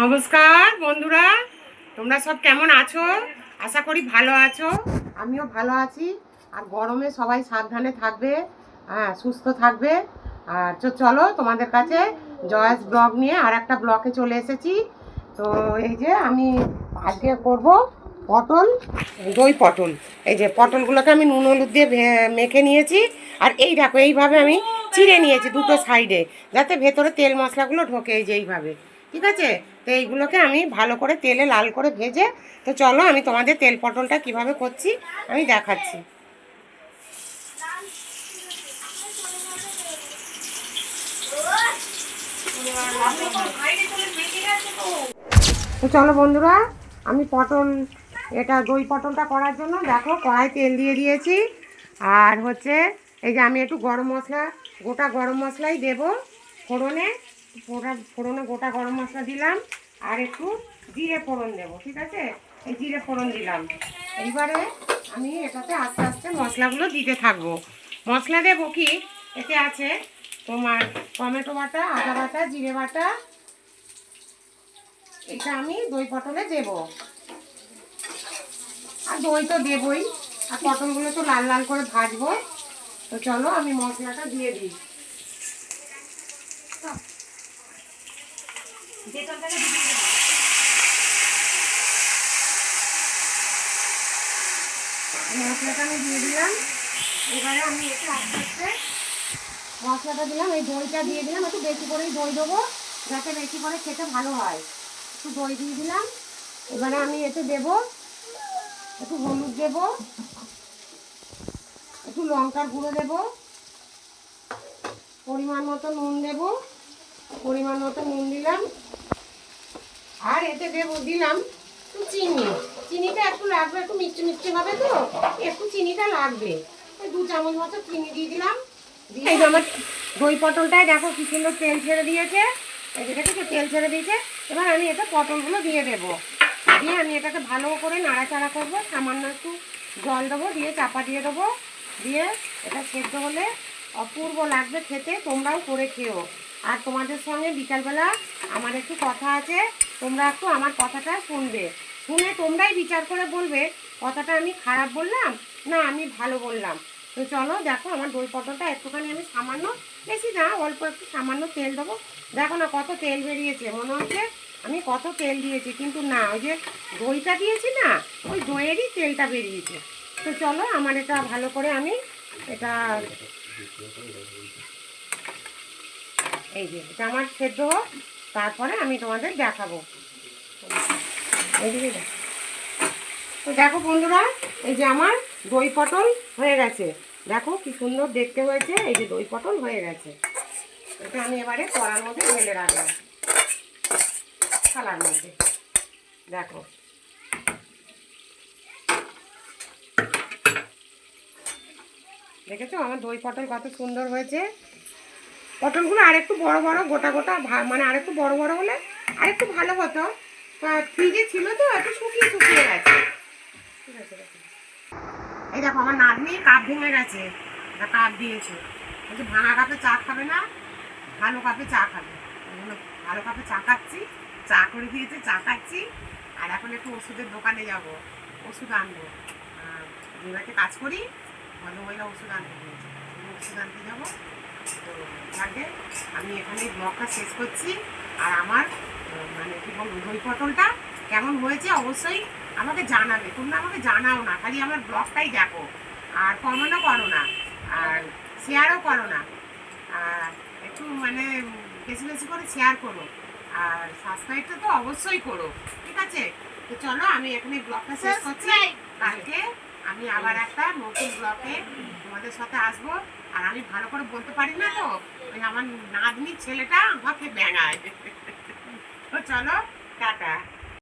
নমস্কার, বন্ধুরা। তোমরা সব কেমন আছো? আশা করি ভালো আছো। আমিও ভালো আছি। আর গরমে সবাই সাবধানে থাকবে হ্যাঁ সুস্থ থাকবে। আর চলো, তোমাদের কাছে জয়াস ব্লগ নিয়ে আর একটা ব্লকে চলে এসেছি। তো এই যে আমি আজকে করব পটল, দই পটল। এই যে পটলগুলোকে আমি নুন, হলুদ দিয়ে মেখে নিয়েছি। আর এই দেখো, এইভাবে আমি চিড়ে নিয়েছি দুটো সাইডে, যাতে ভেতরে তেল মশলাগুলো ঢোকে এই যে এইভাবে। ঠিক আছে? তো এইগুলোকে আমি ভালো করে তেলে লাল করে ভেজে, তো চলো আমি তোমাদের তেল পটলটা কীভাবে করছি আমি দেখাচ্ছি। তো চলো বন্ধুরা, আমি পটল, এটা দই পটলটা করার জন্য দেখো কড়াই তেল দিয়ে দিয়েছি। আর হচ্ছে এই যে আমি একটু গরম মশলা, গোটা গরম মশলাই দেবো ফোড়নে। ফোড়া ফোড়নে গোটা গরম মশলা দিলাম আর একটু জিরে ফোড়ন দেবো, ঠিক আছে? এই জিরে ফোড়ন দিলাম। এইবারে আমি এটাতে আস্তে আস্তে মশলাগুলো দিতে থাকব। মশলা দেবো কি? এতে আছে তোমার টমেটো বাটা, আদা বাটা, জিরে বাটা। এটা আমি দই পটলে দেব। আর দই তো দেবই। আর পটলগুলো তো লাল লাল করে ভাজবো। তো চলো আমি মশলাটা দিয়ে দিই। মশলাটা আমি দিয়ে দিলাম। আমি একটু আস্তে আস্তে মশলাটা দিলাম, এই দইটা দিয়ে দিলাম। একটু বেশি করেই দই দেবো, যাতে বেশি করে খেতে ভালো হয়। একটু দই দিয়ে দিলাম। এবারে আমি এতে দেব, একটু হলুদ দেব, একটু লঙ্কার গুঁড়ো দেব, পরিমাণ মতো নুন দেব, পরিমাণ মতো নুন দিলাম। আর এতে দেব, দিলাম একটু চিনি। চিনিটা একটু লাগবে, একটু মিষ্টি মিষ্টি হবে তো? একটু চিনিটা লাগবে। দু চামচ মতো চিনি দিয়ে দিলাম। এই আমার দই পটলটায় দেখো কি সুন্দর তেল ছেড়ে দিয়েছে। যে দেখেছ, তেল ছেড়ে দিয়েছে। এবার আমি এটা পটলগুলো দিয়ে দেবো। দিয়ে আমি এটাকে ভালো করে নাড়াচাড়া করব। সামান্য একটু জল দেবো, দিয়ে চাপা দিয়ে দেবো। দিয়ে এটা সেদ্ধ হলে অপূর্ব লাগবে খেতে, তোমরাও করে খেও। আর তোমাদের সঙ্গে বিকালবেলা আমার একটু কথা আছে, তোমরা একটু আমার কথাটা শুনবে। শুনে তোমরাই বিচার করে বলবে, কথাটা আমি খারাপ বললাম না আমি ভালো বললাম। তো চলো, দেখো আমার দই পটলটা একটুখানি আমি সামান্য বেশি না, অল্প একটু সামান্য তেল দেবো। দেখো না কত তেল বেরিয়েছে, মনে হচ্ছে আমি কত তেল দিয়েছি, কিন্তু না, ওই যে দইটা দিয়েছি না, ওই দইয়েরই তেলটা বেরিয়েছে। তো চলো, আমার এটা ভালো করে আমি এটা এই যে, এটা আমার সেদ্ধ হোক, তারপরে আমি তোমাদের দেখাবো। এইদিকে। তো দেখো বন্ধুরা, এই যে আমার দই পটল হয়ে গেছে। দেখো কি সুন্দর দেখতে হয়েছে, এই যে দই পটল হয়ে গেছে। এটা আমি এবারে কড়ার মধ্যে ঢেলে রাখলাম থালার মধ্যে। দেখো। দেখেছ? আমার দই পটল কত সুন্দর হয়েছে। পটলগুলো আরেকটু বড় বড়, গোটা গোটা মানে আরেকটু বড় বড় হলে আরেকটু ভালো হতো। ফ্রিজে ছিল তো, একটু শুকিয়ে শুকিয়ে গেছে। এই দেখো, আমার নাতনি কাপ ভেঙে গেছে। কাপ দিয়েছে। বলছে, ভাঙা কাপে চা খাবে না, ভালো কাপে চা খাবে। ভালো কাপে চা খাচ্ছি, চা করে দিয়েছে, চা খাচ্ছি, আর এখন একটু ওষুধের দোকানে যাব, ওষুধ আনব। যেবারে কাজ করি ভদ্রমহিলা ওষুধ আনতে দিয়েছে ওষুধ আনতে যাব। তো যাকে আমি এখানে ব্লগটা শেষ করছি। আর আমার মানে কি বলব দই পটলটা কেমন হয়েছে অবশ্যই আমাকে জানাবে। তোমরা আমাকে জানাও না খালি আমার ব্লগটাই দেখো। আর কমেন্টও করো না আর শেয়ারও করো না। আর একটু মানে বেশি বেশি করে শেয়ার করো। আর সাবস্ক্রাইবটা তো অবশ্যই করো ঠিক আছে? তো চলো আমি এখানে ব্লগটা শেষ করছি। কালকে আমি আবার একটা নতুন ব্লগে তোমাদের সাথে আসব। আর আমি ভালো করে বলতে পারি না তো? ওই আমার নাতনির ছেলেটা আমাকে ব্যাঙায় তো চলো, টাটা।